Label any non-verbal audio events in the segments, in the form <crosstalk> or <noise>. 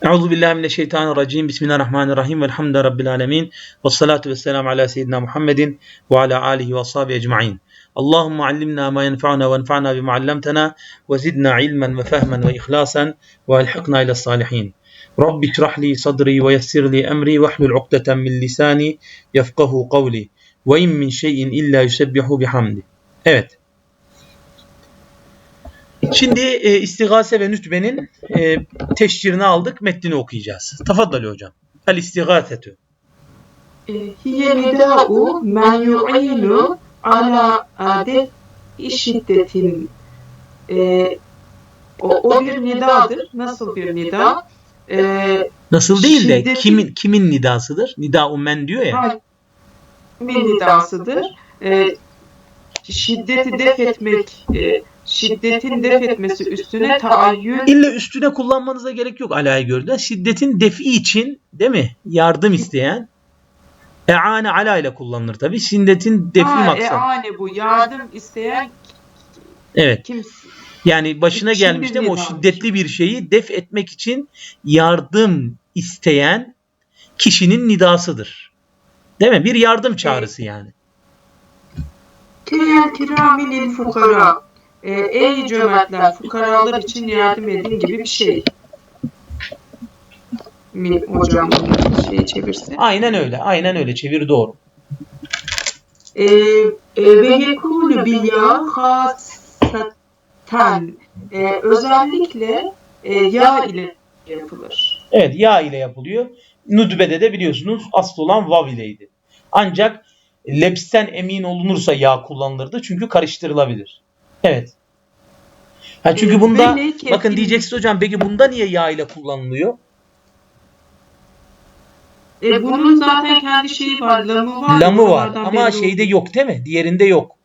أعوذ بالله من الشيطان الرجيم. بسم الله الرحمن الرحيم. والحمد لله رب العالمين. والصلاة والسلام على سيدنا محمد وعلى آله وصحبه أجمعين. اللهم علمنا ما ينفعنا وانفعنا بما علمتنا وزدنا علما وفهما وإخلاصا وألحقنا إلى الصالحين. رب اشرح لي صدري ويسر لي أمري واحلل عقدة من لساني يفقه قولي. وإن من شيء إلا يسبح بحمده. Evet. Şimdi e, istigase ve nütbenin e, teşcirini aldık. Metnini okuyacağız. Tafaddali hocam. El istigasetü. hiye nida'u men yu'inu ala adet şiddetin e, o, o bir nidadır. Nasıl bir nida? E, Nasıl değil de Şiddeti- kimin kimin nidasıdır? Nida men diyor ya. kimin nidasıdır? E, şiddeti def etmek, e, şiddetin def etmesi üstüne taayyün İlla üstüne kullanmanıza gerek yok alayı gördüğünde. Şiddetin defi için değil mi? Yardım isteyen e'ane ala ile kullanılır tabi. Şiddetin defi Ha, maksat. eane bu yardım isteyen Evet. kimse. Yani başına gelmiş değil mi? O şiddetli bir şeyi def etmek için yardım isteyen kişinin nidasıdır. Değil mi? Bir yardım çağrısı yani. Kel kiramilil fukara. E, ey cömertler, fukaralar için yardım edin gibi bir şey. Mi hocam şey çevirse. Aynen öyle. Aynen öyle. Çevir doğru. Ve yekulu bilya hasaten. E, özellikle e, yağ ile yapılır. Evet ya ile yapılıyor. Nudbe'de de biliyorsunuz asıl olan vav ileydi. Ancak lepsten emin olunursa ya kullanılırdı. Çünkü karıştırılabilir. Evet. Ha çünkü Evet, bunda bakın diyeceksiniz hocam peki bunda niye ya ile kullanılıyor? E, bunun zaten kendi şeyi var, lamı var. Lamı var ama şeyde oluyor. yok değil mi? Diğerinde yok.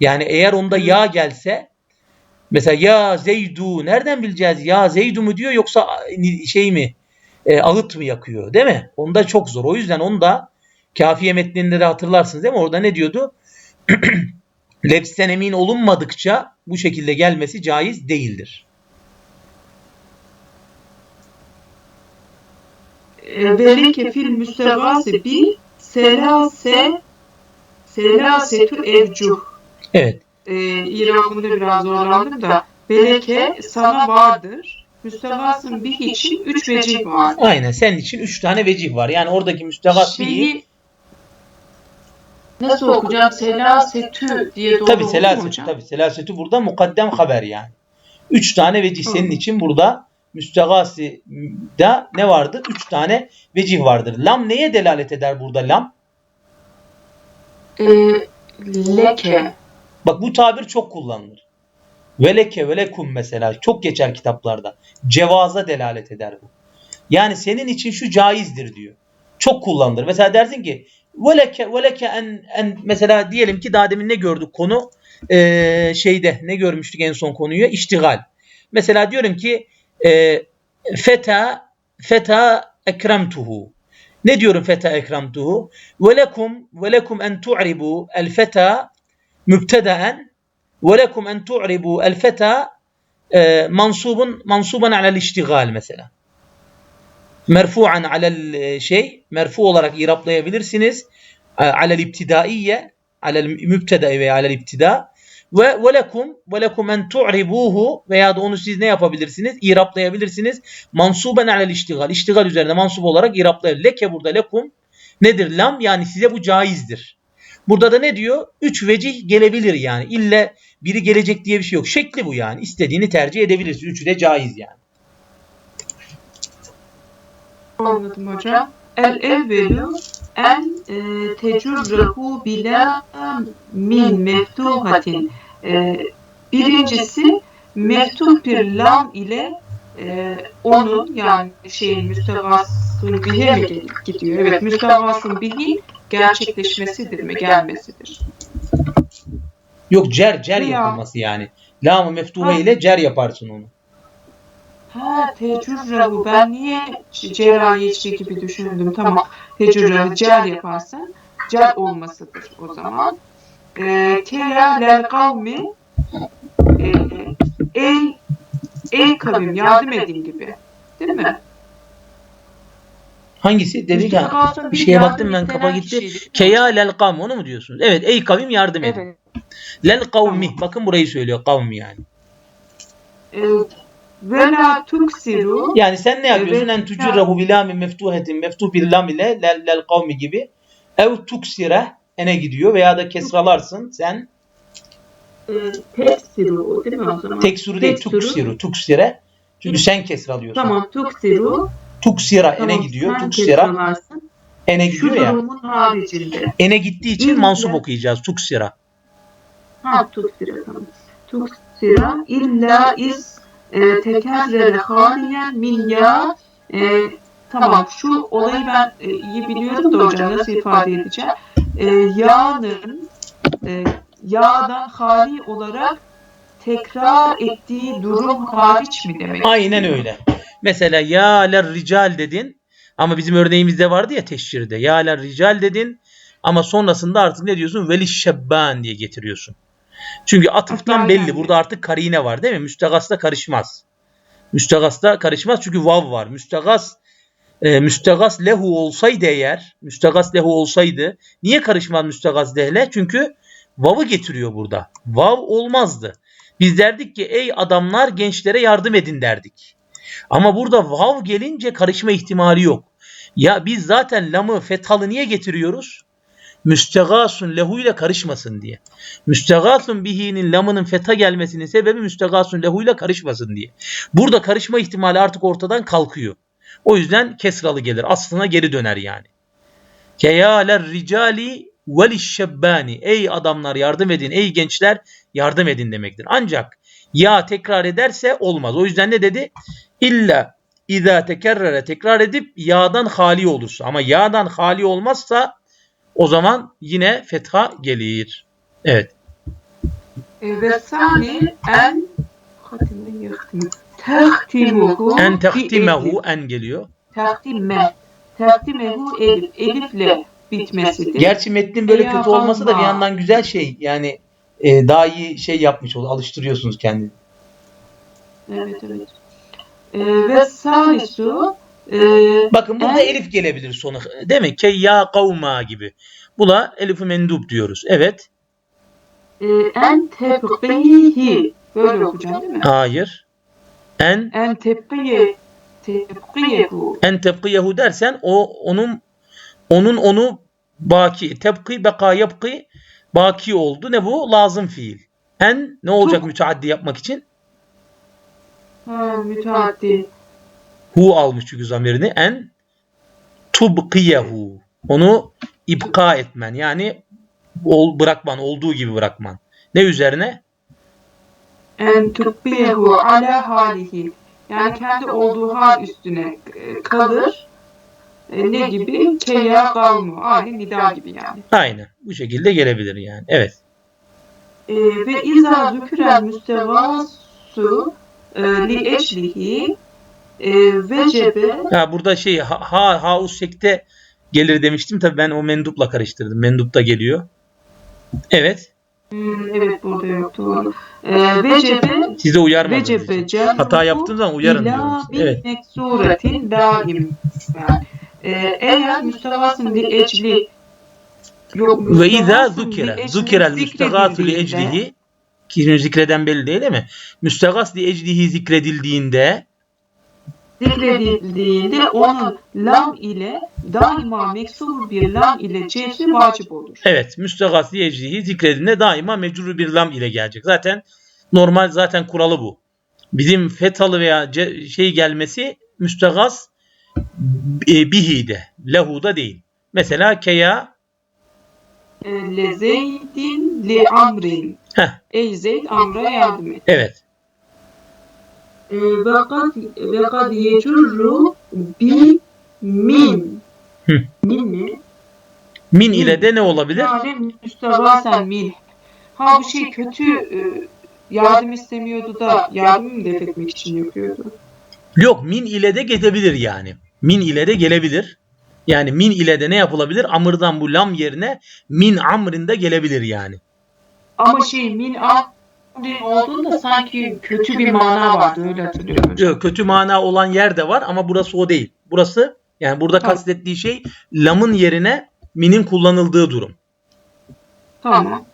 Yani eğer onda ya gelse mesela ya Zeydu nereden bileceğiz? Ya Zeydu mu diyor yoksa şey mi? E, ağıt mı yakıyor değil mi? Onda çok zor. O yüzden onda kafiye metninde de hatırlarsınız değil mi? Orada ne diyordu? <clears throat> Lepsten emin olunmadıkça bu şekilde gelmesi caiz değildir. Velike fil müstevası bi selase selasetu evcuh. Evet. Ee, İrabında biraz zorlandım da veleke sana vardır. Müstevasın bir için üç vecih var. Aynen. Senin için üç tane vecih var. Yani oradaki müstevat bihi Şeyi nasıl okuyacağım? Selasetü diye doğru Tabi olur mu selasetü hocam? tabi selasetü burada mukaddem haber yani. Üç tane vecih Hı. senin için burada müstegasi da ne vardır? Üç tane vecih vardır. Lam neye delalet eder burada lam? Ee, leke. Bak bu tabir çok kullanılır. Veleke velekum mesela çok geçer kitaplarda. Cevaza delalet eder bu. Yani senin için şu caizdir diyor. Çok kullanılır. Mesela dersin ki veleke veleke en, en mesela diyelim ki daha demin ne gördük konu Ee, şeyde ne görmüştük en son konuyu iştigal. Mesela diyorum ki e, feta feta ekremtuhu. Ne diyorum feta ekremtuhu? Velekum velekum en tu'ribu el feta mübtedaen velekum en tu'ribu el feta e, mansubun mansuban alel iştigal mesela. Merfu'an alel şey merfu olarak iraplayabilirsiniz. E, Alel ibtidaiye alel mübteda veya alel ibtida ve velekum velekum en tu'ribuhu veya da onu siz ne yapabilirsiniz? İraplayabilirsiniz. Mansuben alel iştigal. İştigal üzerine mansup olarak iraplayabilir. Leke burada lekum nedir? Lam yani size bu caizdir. Burada da ne diyor? Üç vecih gelebilir yani. İlle biri gelecek diye bir şey yok. Şekli bu yani. İstediğini tercih edebilirsin. Üçü de caiz yani. Anladım hocam. El evvelu en e, tecurrehu bila min meftuhatin. E, birincisi meftuh bir lam ile e, onun yani şeyin müstevasın bihe mi gidiyor? Evet müstevasın bihi gerçekleşmesidir mi gelmesidir. Yok cer cer Ya. yapılması yani. Lam-ı meftuha Ha. ile cer yaparsın onu. Ha tecurrehu ben niye cerrahiyeci gibi düşündüm tamam. Tecurrehu cer yaparsan cer olmasıdır o zaman. E, Teya lel kavmi e, ey ey kavim yardım edin gibi. Değil mi? Hangisi? Dedi. Müstevasın Bir şeye baktım ben kapa istenen gitti. Keya lel kavm onu mu diyorsunuz? Evet ey kavim yardım edin. Evet. Lel kavmi. Bakın burayı söylüyor kavmi yani. Ee, Ve la tuksiru Yani sen ne yapıyorsun? Evet. En tucirrehu bilamin meftuhetin meftuh lam ile lel, lel kavmi gibi. Ev tuksire ene gidiyor veya da kesralarsın sen teksiru değil mi o zaman? teksuru değil tuksiru tuksire çünkü sen kesralıyorsun. Tamam tuksiru. Tuksira ene Tamam, gidiyor. sen Tuksira kesralarsın. ene Şu gidiyor ya. haricinde. Ene gittiği için İlle- mansup okuyacağız. Tuksira. Ha tuksira tamam. Tuksira illa is e, tekerrere haliyen min ya e, tamam şu olayı ben e, iyi biliyorum da hocam nasıl ifade edeceğim. E, yağın e, yağdan hali olarak tekrar ettiği durum hariç mi demek? Aynen öyle. Mesela ya ler rical dedin ama bizim örneğimizde vardı ya teşhirde. Ya ler rical dedin ama sonrasında artık ne diyorsun? Veli şebban diye getiriyorsun. Çünkü atıftan belli. Burada artık karine var değil mi? Müstegasla karışmaz. Müstegasla karışmaz çünkü vav var. Müstegas e, müstegas lehu olsaydı eğer, müstegas lehu olsaydı niye karışmaz müstegas lehle? Çünkü vav'ı getiriyor burada. Vav olmazdı. Biz derdik ki ey adamlar gençlere yardım edin derdik. Ama burada vav gelince karışma ihtimali yok. Ya biz zaten lamı fethalı niye getiriyoruz? Müstegasun lehu ile karışmasın diye. Müstegasun bihi'nin lamının fetha gelmesinin sebebi müstegasun lehu ile karışmasın diye. Burada karışma ihtimali artık ortadan kalkıyor. O yüzden kesralı gelir. Aslına geri döner yani. Keyaler ricali velişşebbani. Ey adamlar yardım edin. Ey gençler yardım edin demektir. Ancak ya tekrar ederse olmaz. O yüzden ne dedi? İlla İza tekerrere tekrar edip yağdan hali olursa. Ama yağdan hali olmazsa o zaman yine fetha gelir. Evet. Ve sani en. Tehtimuhu En tehtimehu en geliyor. Tehtimme. Tehtimehu elif. Elifle bitmesidir. Gerçi metnin böyle kötü olması da bir yandan güzel şey. Yani e, daha iyi şey yapmış ol, alıştırıyorsunuz kendini. Evet evet. Ve salisu e, Bakın burada En- elif gelebilir sonu. Değil mi? Ke ya kavma gibi. Buna elif mendup diyoruz. Evet. e, en tebkihi. Böyle okuyacağım değil mi? Hayır. En En tebkiye tebkiyehu. en tebkiyehu dersen o onun onun onu baki tebki beka yapki baki oldu. Ne bu? Lazım fiil. En ne olacak Çok- müteaddi yapmak için? Ha, müteaddi. Hu almış çünkü zamirini. En tubkiyehu. Onu ibka etmen. Yani ol, bırakman. Olduğu gibi bırakman. Ne üzerine? En tubkiyehu ala halihi. Yani kendi olduğu hal üstüne e, kalır. E, ne gibi? Keya kavmu. Aynı nida gibi yani. Aynen. Bu şekilde gelebilir yani. Evet. E, ve izâ zükürel müstevâsu e, li eclihi e, vecebe Ha, burada şey ha, ha haus sekte gelir demiştim. Tabii ben o mendupla karıştırdım. Mendup da geliyor. Evet. Hmm, evet burada yok doğru. E, vecebe Size için. vecebe celhu Hata yaptığım zaman uyarın ila diyorum. bin Evet. meksuretin daim. Yani, e, eğer müstevasın li ecli yok Ve izâ müstevasın li zukira. ecli Zukirel müstegâsu li zikredildiğinde- eclihi ki zikreden belli değil, değil mi? Müstegas li eclihi zikredildiğinde zikredildiğinde onun lam ile daima meksur bir lam ile cehri vacip olur. evet müstegas li eclihi zikredildiğinde daima mecrur bir lam ile gelecek. Zaten normal zaten kuralı bu. Bizim fethalı veya şey gelmesi müstegas e, bihide. Lehu'da değil. Mesela keya E, Le zeydin li amrin. Heh. Ey Zeyd amra yardım et. evet. Ve kad, ve kad yecurru bi min. Hı. Min ne? Min ile de ne olabilir? Yani müstevasen min. Ha bu şey kötü e, yardım istemiyordu da yardım def etmek için yapıyordu? Yok min ile de gelebilir yani. Min ile de gelebilir. Yani min ile de ne yapılabilir? Amırdan bu lam yerine min amrinde gelebilir yani. Ama şey min amrin olduğunda sanki kötü bir mana vardı öyle hatırlıyorum. Yok, kötü mana olan yer de var ama burası o değil. Burası Yani burada Tamam. kastettiği şey lamın yerine minin kullanıldığı durum. Tamam.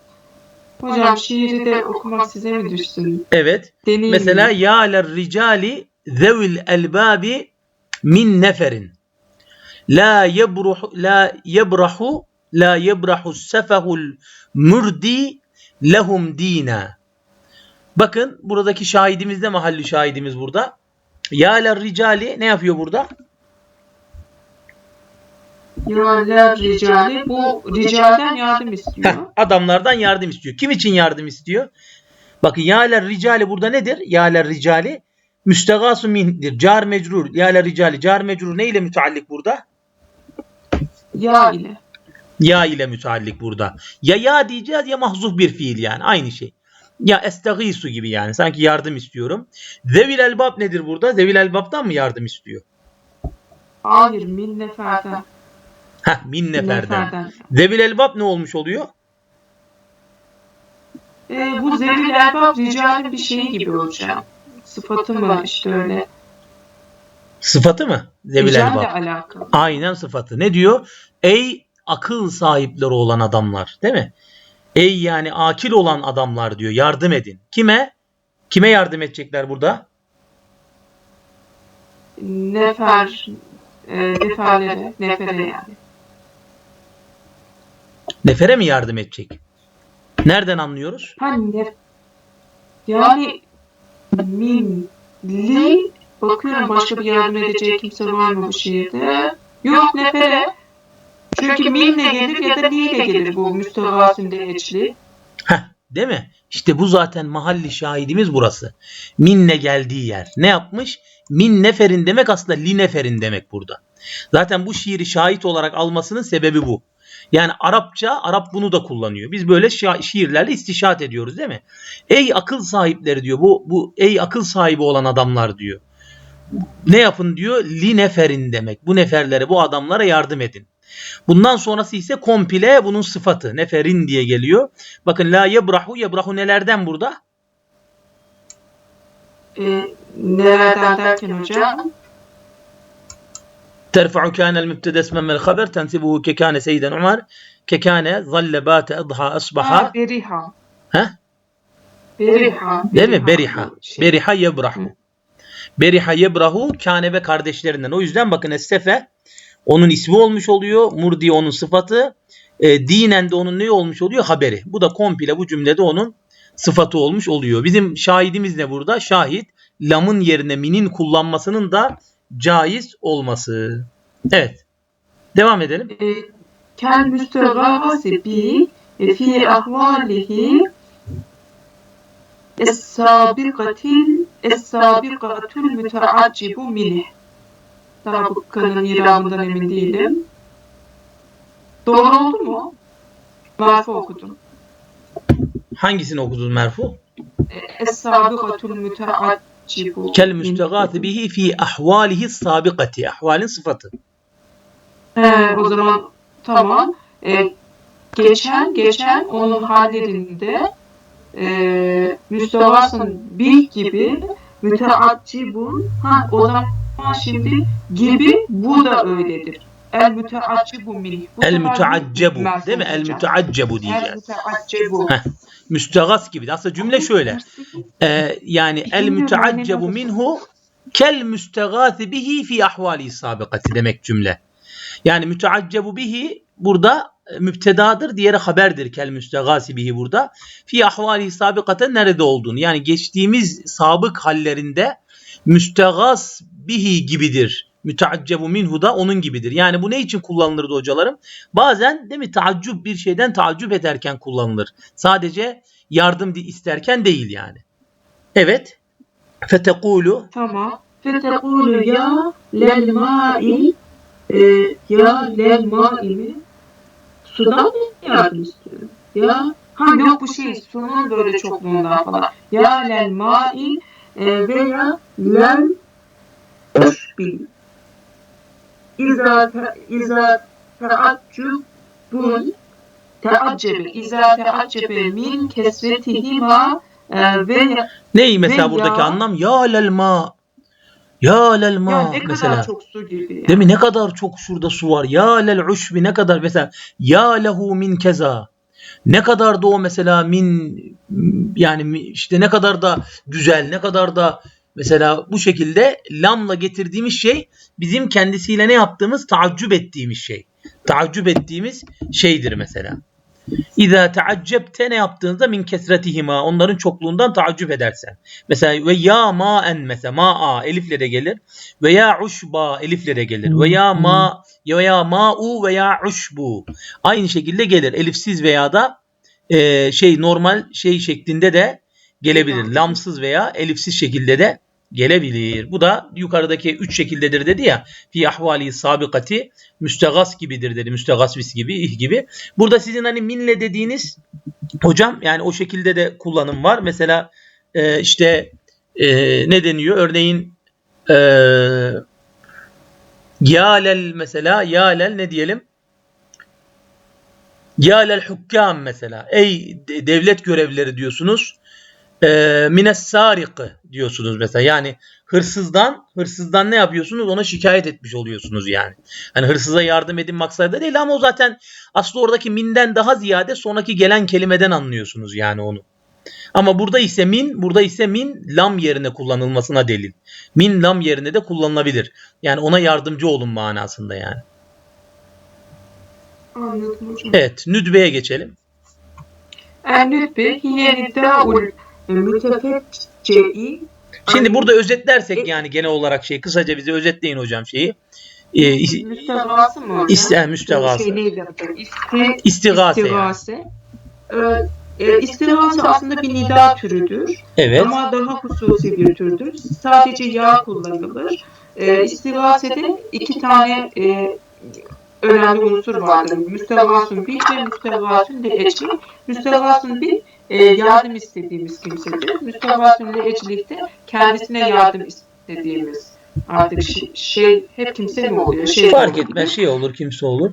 Hocam şiiri de okumak size mi düşsün? Evet. Deneyim Mesela ya ler ricali zevil elbabi min neferin. La yebruh la yebrahu la yebrahu sefahul murdi lehum dina. Bakın buradaki şahidimiz de mahalli şahidimiz burada. Ya ler ricali ne yapıyor burada? Yaler ricali. Bu ricalden yardım istiyor. Heh, adamlardan yardım istiyor. Kim için yardım istiyor? Bakın yâler ricali burada nedir? Yâler ricali müstegasu mindir. Car mecrur. Yâler ricali. Car mecrur ne ile müteallik burada? Ya ile. Ya ile müteallik burada. Ya ya diyeceğiz ya mahzuf bir fiil yani. Aynı şey. Ya estagisu gibi yani. Sanki yardım istiyorum. Zevil elbab nedir burada? Zevil elbab'dan mı yardım istiyor? Hayır min neferden. Heh, min neferden. Zevil elbab ne olmuş oluyor? Ee, bu zevil erbab ricalin bir şeyi gibi hocam. Sıfatı mı işte öyle. Sıfatı mı? Zevil elbab. alakalı. Aynen sıfatı. Ne diyor? Ey akıl sahipleri olan adamlar. Değil mi? Ey yani akil olan adamlar diyor. Yardım edin. Kime? Kime yardım edecekler burada? Nefer, e, neferlere, nefere yani. Nefere mi yardım edecek? Nereden anlıyoruz? Hani nef yani min, li bakıyorum başka bir yardım edeceği kimse var mı bu şiirde? Yok nefere. Çünkü minle gelir ya da li ile gelir bu müstevasünde eçli. Heh, değil mi? İşte bu zaten mahalli şahidimiz burası. Minne geldiği yer. Ne yapmış? Min neferin demek aslında li neferin demek burada. Zaten bu şiiri şahit olarak almasının sebebi bu. Yani Arapça, Arap bunu da kullanıyor. Biz böyle şiirlerle istişat ediyoruz değil mi? Ey akıl sahipleri diyor. Bu, bu ey akıl sahibi olan adamlar diyor. Ne yapın diyor? Li neferin demek. Bu neferlere, bu adamlara yardım edin. Bundan sonrası ise komple bunun sıfatı. Neferin diye geliyor. Bakın la yebrahu yebrahu nelerden burada? E, nelerden derken hocam? ترفع كان المبتدا اسما من الخبر تنسبه ككان سيدا عمر ككان ظل بات اضحى اصبح Ha, beriha. Ha? Beriha. değil mi? Beriha. Şey. Beriha yebrahu. Beriha yebrahu kane ve kardeşlerinden. O yüzden bakın Essefe onun ismi olmuş oluyor. Murdi onun sıfatı. E, dinen de onun ne olmuş oluyor? Haberi. Bu da komple bu cümlede onun sıfatı olmuş oluyor. Bizim şahidimiz ne burada? Şahit lamın yerine minin kullanmasının da caiz olması. Evet. Devam edelim. E, kel müstevası bi e, fi ahvalihi es-sabikatil es-sabikatul müteaccibu minih. Sabıkanın iramından emin değilim. Doğru oldu mu? Marfu okudum. Hangisini okudun merfu? E, Es-sabikatul müteaccibu Kel müstegâti bihi fi ahvalihi sabikati. Ahvalin sıfatı. He, o zaman tamam. E, geçen geçen onun hallerinde e, müstevasın bir gibi müteaccibun ha o zaman şimdi gibi bu da öyledir. El müteaccibu min. Bu El merfu değil mi? El El diyeceğiz. müteaccebu. Heh. Müstegas gibi. Aslında cümle şöyle. Ee, yani el manada- minhu kel müstegâti bihi fi ahvali sabikati demek cümle. Yani müteaccebu bihi burada e, müptedadır, diğeri haberdir kel müstegâsi bihi burada. Fi ahvali sabikaten nerede olduğunu yani geçtiğimiz sabık hallerinde müstegâs bihi gibidir. Müteaccebu minhu da onun gibidir. Yani bu ne için kullanılırdı hocalarım? Bazen değil mi taaccüp bir şeyden taaccüp ederken kullanılır. Sadece yardım di- isterken değil yani. Evet. Fetekulu Tamam. Fetekulu ya lel ma'i e, ya lel ma'i mi? Sudan mı yardım istiyorum? Ya ha yok bu şey sunun böyle çokluğundan falan. Ya lel ma'i e, veya lel usbil. İza iza teaccubun teaccebe iza teaccebe min kesretihima e, ve Neyi mesela buradaki anlam? Ya lel ma. Ya lel ma Ya ne mesela. kadar çok su gibi. Yani. Değil mi? Ne kadar çok şurada su var. Ya lel uşbi ne kadar mesela ya lehu min keza. Ne kadar da o mesela min yani işte ne kadar da güzel, ne kadar da mesela bu şekilde lamla getirdiğimiz şey bizim kendisiyle ne yaptığımız taaccüp ettiğimiz şey. Taaccüp ettiğimiz şeydir mesela. İza taaccebte ne yaptığınızda min kesretihima onların çokluğundan taaccüp edersen. Mesela ve ya ma en mesela ma a elifle de gelir. Ve ya uşba elifle de gelir. Ve ya ma ya ya ma'u ve ya uşbu. Aynı şekilde gelir. Elifsiz veya da e, şey normal şey şeklinde de gelebilir. Lamsız veya elifsiz şekilde de gelebilir. Bu da yukarıdaki üç şekildedir dedi ya. Fi ahvali sabikati müstegas gibidir dedi. Müstegasvis gibi, ih gibi. Burada sizin hani minle dediğiniz hocam yani o şekilde de kullanım var. Mesela e, işte e, ne deniyor? Örneğin e, yalel mesela yalel ne diyelim? Yalel hukkam mesela. Ey de- devlet görevlileri diyorsunuz. E, mines diyorsunuz mesela. Yani hırsızdan hırsızdan ne yapıyorsunuz? Ona şikayet etmiş oluyorsunuz yani. Hani hırsıza yardım edin maksadı değil ama o zaten aslında oradaki minden daha ziyade sonraki gelen kelimeden anlıyorsunuz yani onu. Ama burada ise min, burada ise min lam yerine kullanılmasına delil. Min lam yerine de kullanılabilir. Yani ona yardımcı olun manasında yani. Anladım hocam. Evet, nüdbeye geçelim. En-nütbe hiye nidâul mütefecce'i Şimdi burada özetlersek yani genel olarak şey kısaca bize özetleyin hocam şeyi. Ee, müstevası mı hocam? İste, müstevası. Şey neydi? İsti, İstigase yani. istigase. Ee, e, istigase aslında bir nida türüdür. Evet. Ama daha hususi bir türdür. Sadece yağ kullanılır. E, istigasede iki tane e, önemli unsur vardır. Müstevasın bir ve müstevasın de ecli. Müstevasın bir e, yardım istediğimiz kimsedir. Müstevasın de eclilikte kendisine yardım istediğimiz artık şey, şey hep kimse mi oluyor? Şey Fark etmez şey olur kimse olur.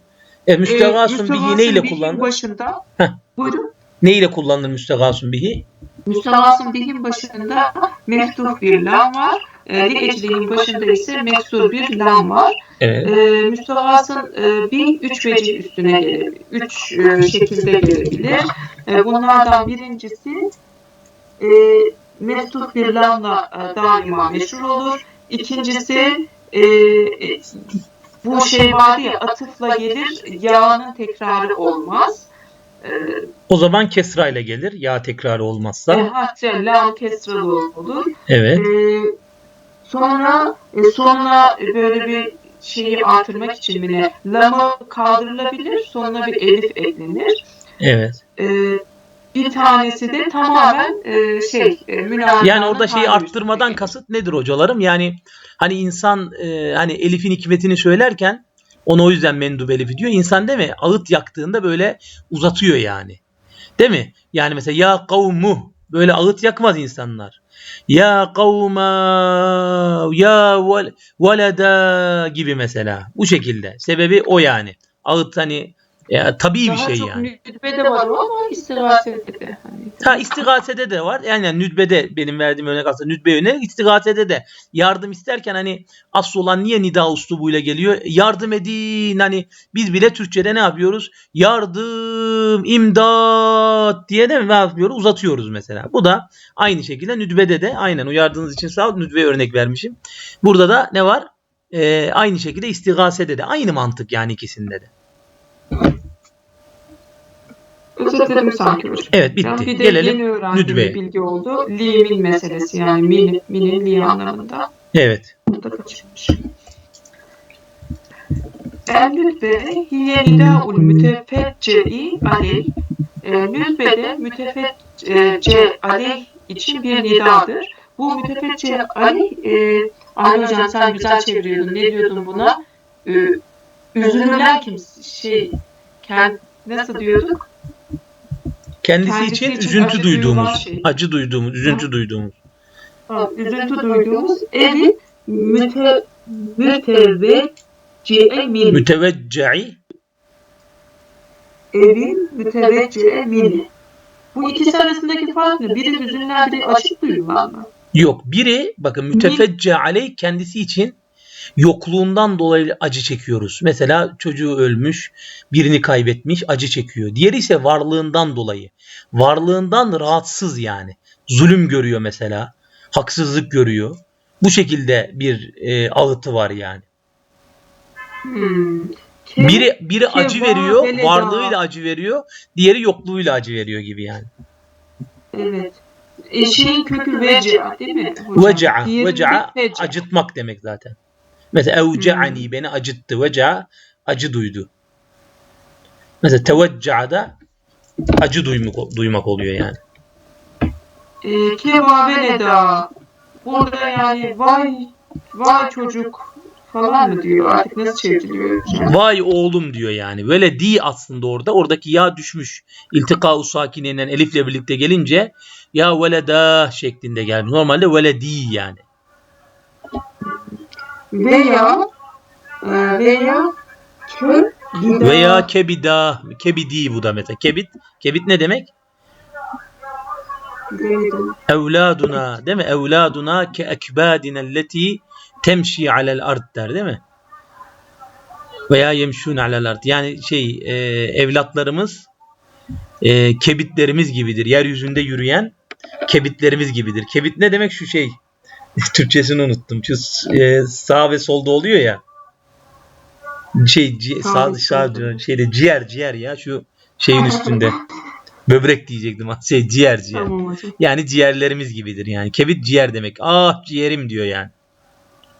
E, E, müstegasun bihi müstevasın neyle kullanılır? başında Heh. buyurun. Neyle kullanılır müstegasun bihi? Müstevasın bihin başında meftuh bir lam var. E, li ecliğin başında ise meksur bir lam var. Evet. E, müstevasın e, bir üç vecih üstüne gelebilir. Üç e, şekilde gelebilir. E, bunlardan birincisi e, meftuh bir lamla e, daima meşhur olur. İkincisi e, e, bu şey vardı ya atıfla gelir yağının tekrarı olmaz. E, O zaman kesra ile gelir. Ya tekrarı olmazsa. e, hatta lam kesralı olur. Evet. Ee, sonra e, sonuna böyle bir şeyi artırmak için mi ne? Lamı kaldırılabilir, sonuna bir elif eklenir. Evet. Ee, bir tanesi de tamamen e, şey, e, münazanın Yani orada şeyi arttırmadan üstüne kasıt nedir hocalarım? Yani hani insan e, hani elifin hikmetini söylerken onu o yüzden mendub elifi diyor. İnsan değil mi? Ağıt yaktığında böyle uzatıyor yani. Değil mi? Yani mesela ya kavmu böyle ağıt yakmaz insanlar. Ya kavma ya vel- veleda gibi mesela. Bu şekilde. Sebebi o yani. Ağıt hani ya, tabii bir Daha şey çok yani. nütbede var o ama istigasede de. Hani, Ha istigasede de var. Yani, yani nüdbede benim verdiğim örnek aslında nüdbe yönelik istigasede de yardım isterken hani asıl olan niye nida uslubuyla geliyor? Yardım edin hani biz bile Türkçede ne yapıyoruz? Yardım, imdat diye de ne yapıyoruz? Uzatıyoruz mesela. Bu da aynı şekilde nüdbede de aynen uyardığınız için sağ ol nüdbe örnek vermişim. Burada da ne var? Ee, aynı şekilde istigasede de aynı mantık yani ikisinde de. Özetledim sanki hocam. Evet bitti. Yani bir de Gelelim yeni öğrendiğim nüdbeye. bir bilgi oldu. Li min meselesi yani min, minin li anlamında. Evet. Burada kaçırmış. El-nütbe hiye nidâul mütefecce'i aleyh. E, nütbede mütefecce aleyh için bir nidadır. Bu mütefecce aleyh, e, Ahmet Hocam sen güzel çeviriyordun. Ne diyordun buna? E, üzülülen kim? Şey, kend, nasıl diyorduk? Kendisi Kendisi için için üzüntü acı duyduğumuz, şey. acı duyduğumuz, üzüntü duyduğumuz. Ha, üzüntü duyduğumuz evi müte, mütevecci'e min. Müteveccai evin müteveccüe mini. Bu ikisi arasındaki fark ne? Biri hüzünlen, biri açık duyulan mı? Yok. Biri bakın mütefecce aleyh kendisi için yokluğundan dolayı acı çekiyoruz. Mesela çocuğu ölmüş, birini kaybetmiş, acı çekiyor. Diğeri ise varlığından dolayı. Varlığından rahatsız yani. Zulüm görüyor mesela. Haksızlık görüyor. Bu şekilde bir e, ağıtı var yani. Hmm. Biri biri acı Keva veriyor, veleda. varlığıyla acı veriyor. Diğeri yokluğuyla acı veriyor gibi yani. Evet. Eşeğin kökü veca değil mi veca'a feca. acıtmak demek zaten. Mesela evce'ani beni acıttı. Veca'a acı duydu. Mesela tevecca'a da acı duymak, duymak oluyor yani. E, keva veleda. Burada yani vay vay çocuk falan mı diyor artık nasıl çevriliyor? Vay oğlum diyor yani. Böyle di aslında orada. Oradaki ya düşmüş. İltika sakinenden elifle birlikte gelince ya veleda şeklinde gelmiş. Normalde veledi yani. Veya e, veya kö gida. Veya kebida. Kebidi bu da mesela. Kebit. Kebit ne demek? Evladuna değil mi? Evladuna ke ekbadina alleti temşi alel ard der değil mi? Veya yemşun alel ard. Yani şey e, evlatlarımız e, kebitlerimiz gibidir. Yeryüzünde yürüyen kebitlerimiz gibidir. Kebit ne demek şu şey? Türkçesini unuttum. Şu e, sağ ve solda oluyor ya. Şey ci- Sağ sağ, şeyde ciğer ciğer ya şu şeyin üstünde. Böbrek diyecektim. <laughs> Şey ciğer ciğer. Tamam hocam. Yani ciğerlerimiz gibidir yani. Kebit ciğer demek. Ah ciğerim diyor yani.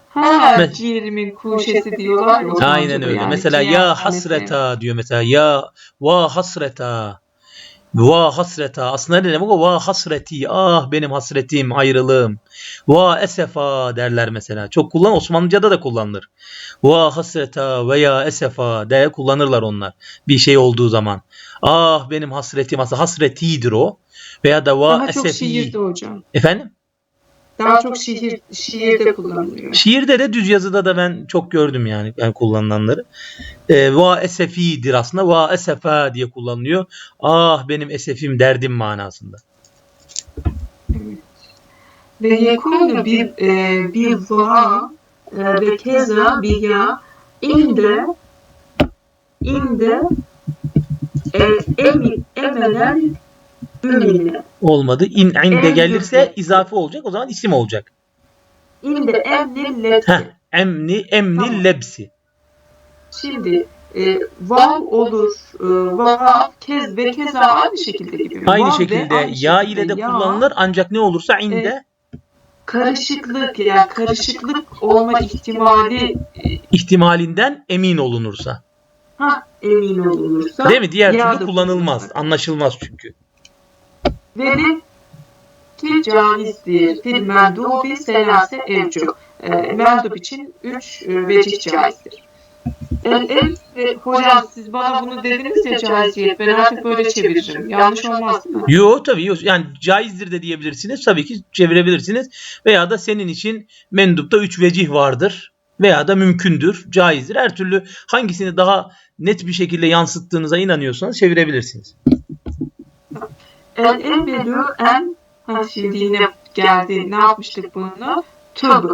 Ha, Evet. ciğerimin kuşesi diyorlar. Aynen öyle. yani. mesela Ciğer ya hasreta diyor mesela. Ya va hasreta. Va hasreta. Aslında ne demek o? Va hasreti. Ah benim hasretim, ayrılığım. Va esefa derler mesela. Çok kullan Osmanlıca'da da kullanılır. Va hasreta veya esefa de kullanırlar onlar. Bir şey olduğu zaman. Ah benim hasretim. Aslında hasretidir o. Veya da va Daha çok esefi. şiirde hocam. Efendim? Daha çok şiir şiirde kullanılıyor. Şiirde de düz yazıda da ben çok gördüm yani, yani kullanılanları. E, va esefidir aslında. Va esefa diye kullanılıyor. Ah benim esefim derdim manasında. Ve yekunu bir e, bir va e, ve keza bir ya inde inde e, emelen ümine Olmadı. İn inde gelirse izafe olacak. O zaman isim olacak. inde emnin Heh, lepsi. emni emni Tamam. lebsi. Şimdi e, vav olur. E, vav kez ve keza aynı şekilde gibi. Aynı Vav şekilde aynı ya şekilde ile de ya, kullanılır ancak ne olursa inde Karışıklık yani karışıklık olma ihtimali e, ihtimalinden emin olunursa. ha emin olunursa. Değil mi? Diğer türlü kullanılmaz. Anlaşılmaz çünkü. Ve de ki caizdir. Fil mendubi selase evcu. E, mendub için üç e, vecih caizdir. El el ve hocam siz bana bunu dediniz ya caiziyet. Ben artık böyle çeviririm. Yanlış olmaz mı? Yo tabii yo. yani caizdir de diyebilirsiniz. Tabii ki çevirebilirsiniz. Veya da senin için mendupta üç vecih vardır. Veya da mümkündür, caizdir. Her türlü hangisini daha net bir şekilde yansıttığınıza inanıyorsanız çevirebilirsiniz. El elbedü en ha şimdi yine geldi. Ne yapmıştık bunu? Tub.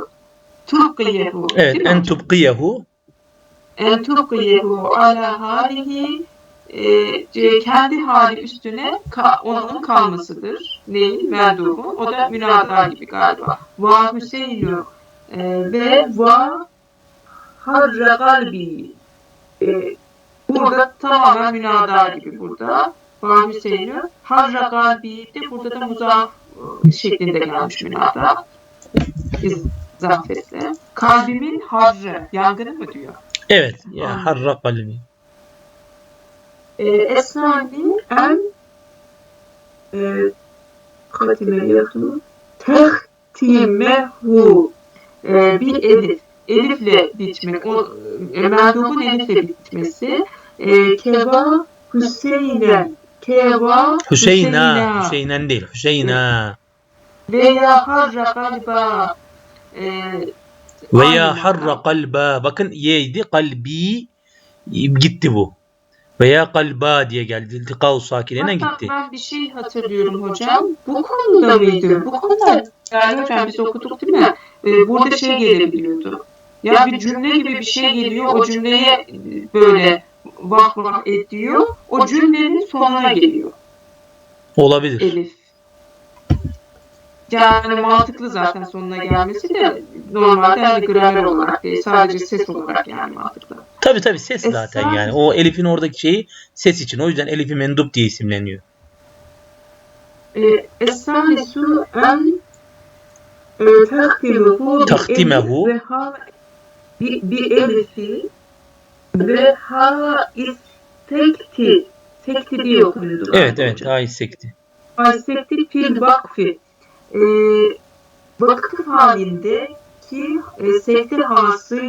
Tubkiyehu. Evet, en tubkiyehu. En tubkiyehu ala halihi e, kendi hali üstüne ka, onun kalmasıdır. Neyin? Merdubu. O da münada gibi galiba. Va Hüseyin'u e, ve va harra kalbi. E, burada tamamen münada gibi burada. Va Hüseyin'u harra kalbi de burada da muzaf e, şeklinde gelmiş münada. İzafetle. Kalbimin harrı, yangını mı diyor? Evet, ya harra kalbi. e, esnani en e, katime yakını tehtimehu e, bir elif elifle bitmek o e, mendubun elifle bitmesi e, keva Hüseyin'e keva Hüseyin'a, Hüseyin'en değil, Hüseyin'a. veya harra galiba e, Veya harra kalba. Bakın y'ydi, kalbi gitti bu. Veya kalba diye geldi. İltikau sakinine Hatta gitti. ben bir şey hatırlıyorum hocam. Bu konuda mıydı? Bu konuda yani hocam biz okuduk değil mi? Ee, burada şey gelebiliyordu. Ya bir cümle gibi bir şey geliyor. O cümleye e, böyle vah vah ediyor. O cümlenin sonuna geliyor Olabilir. Elif. Yani mantıklı zaten sonuna gelmesi de normalde hani gramer olarak değil sadece ses olarak yani mantıklı. Tabii tabii ses E, zaten sadece- yani. O Elif'in oradaki şeyi ses için. O yüzden Elif'i mendup diye isimleniyor. Esalisu en e, Taktimehu. ve ha bi, bi elifi ve ha istekti sekti diye okunuyordu. Evet evet daha hissekti. Ha istekti fil vakfi e, vakıf halinde ki e, sekte hası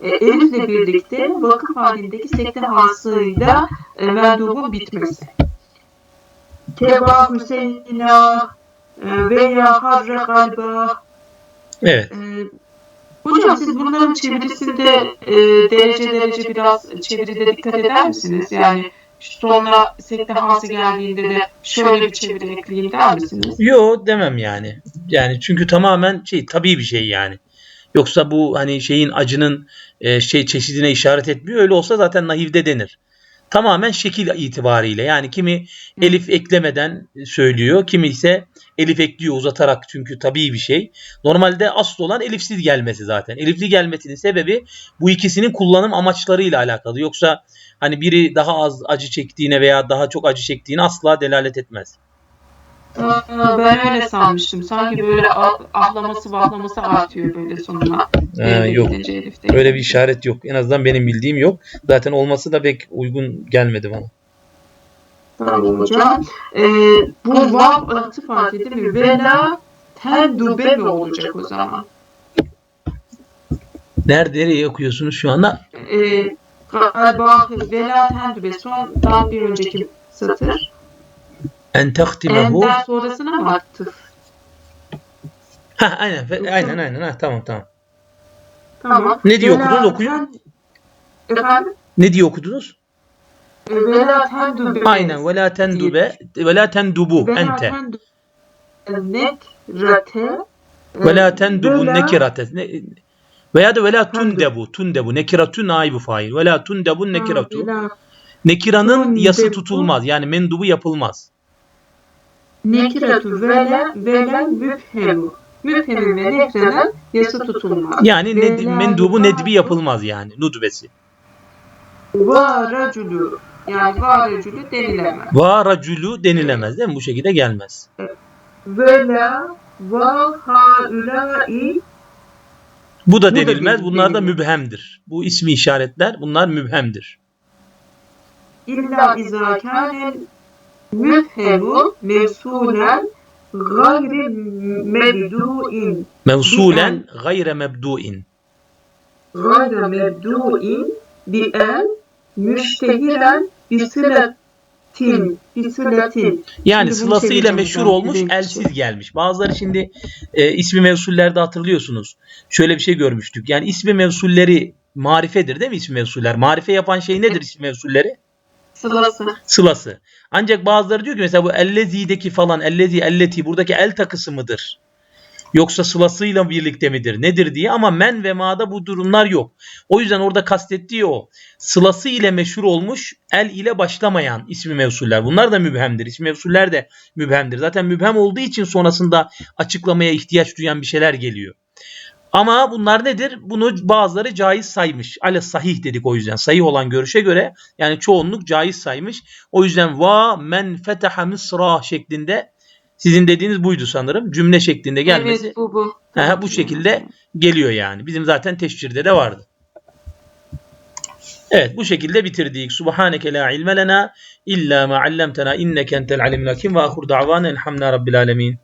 e, elifle birlikte vakıf halindeki sekte hasıyla e, mendubun bitmesi. Keba Hüseyin'a e, veya Harra Galba Evet. e, Hocam siz bunların çevirisinde e, derece derece biraz çeviride dikkat eder misiniz? Yani sonra sekte hası geldiğinde de şöyle bir çeviri ekleyeyim der misiniz? Yo demem yani. Yani çünkü tamamen şey tabii bir şey yani. Yoksa bu hani şeyin acının e, şey çeşidine işaret etmiyor. Öyle olsa zaten nahivde denir. Tamamen şekil itibariyle. Yani kimi elif eklemeden söylüyor, kimi ise elif ekliyor uzatarak çünkü tabii bir şey. Normalde asıl olan elifsiz gelmesi zaten. Elifli gelmesinin sebebi bu ikisinin kullanım amaçlarıyla alakalı. Yoksa hani biri daha az acı çektiğine veya daha çok acı çektiğine asla delalet etmez. Aa, ben öyle sanmıştım. Sanki böyle ah- ahlaması vahlaması artıyor böyle sonuna. Ee, yok. Öyle bir işaret yok. En azından benim bildiğim yok. Zaten olması da pek uygun gelmedi bana. Tamam hocam. Ee, bu vav atıf harfi değil mi? Vela tendube mi olacak o zaman? Nerede nereye okuyorsunuz şu anda? Ee, galiba vela tendube sondan bir önceki satır. En taktimehu. Enden sonrasına mı atıf? Ha aynen fe- aynen aynen ha tamam tamam. Tamam. Ne diyor Vela okudunuz? Okuyun. Efendim? Ne diye okudunuz? Ee, Vela tendube. Aynen ve la tendube ve la tendubu Vela ente. tendube. Nekrate. Ve la tendubu Vela- nekirate. Ne- Veya da ve la tundebu. Tundebu. Nekiratun naibu fail. Ve la tundebu nekiratu. Vela- Nekiranın Tundebu. yası tutulmaz. Yani mendubu yapılmaz. Nekiratu vele vele müphemu. Müphemin ve nekrenin yası tutulmaz. Yani ned- mendubu nedbi yapılmaz yani. Nudbesi. Varaculu. Yani varaculu denilemez. Va raculu denilemez değil mi? Bu şekilde gelmez. Vela va haulai Bu da Bu da denilmez. Bunlar da mübhemdir. Bu ismi işaretler bunlar mübhemdir. illa izâ kâne müphemu mevsulen gayri mebdu'in Mevsulen gayre mebduin. gayri mebdu'in bi el müştehiren bisiletin bisiletin Yani Şimdi bunu sılası ile çevireceğim meşhur olmuş elsiz gelmiş. Bazıları şimdi e, ismi mevsullerde hatırlıyorsunuz. Şöyle bir şey görmüştük. Yani ismi mevsulleri marifedir değil mi ismi mevsuller? Marife yapan şey nedir ismi mevsulleri? Sılası. Sılası. Ancak bazıları diyor ki mesela bu ellezi'deki falan ellezi elleti buradaki el takısı mıdır? Yoksa sılasıyla birlikte midir? Nedir diye ama men ve ma'da bu durumlar yok. O yüzden orada kastettiği o. Sılası ile meşhur olmuş el ile başlamayan ismi mevsuller. Bunlar da mübhemdir. İsmi mevsuller de mübhemdir. Zaten mübhem olduğu için sonrasında açıklamaya ihtiyaç duyan bir şeyler geliyor. Ama bunlar nedir? Bunu bazıları caiz saymış. Ale sahih dedik o yüzden. Sahih olan görüşe göre yani çoğunluk caiz saymış. O yüzden va men feteha misra şeklinde sizin dediğiniz buydu sanırım. Cümle şeklinde gelmesi Evet bu bu. Aha, bu şekilde geliyor yani. Bizim zaten teşhirde de vardı. Evet bu şekilde bitirdik. Subhaneke la ilme lena illa ma allamtena inneke entel alimul hakim ve ahur da'vana elhamdülillahi rabbil alemin.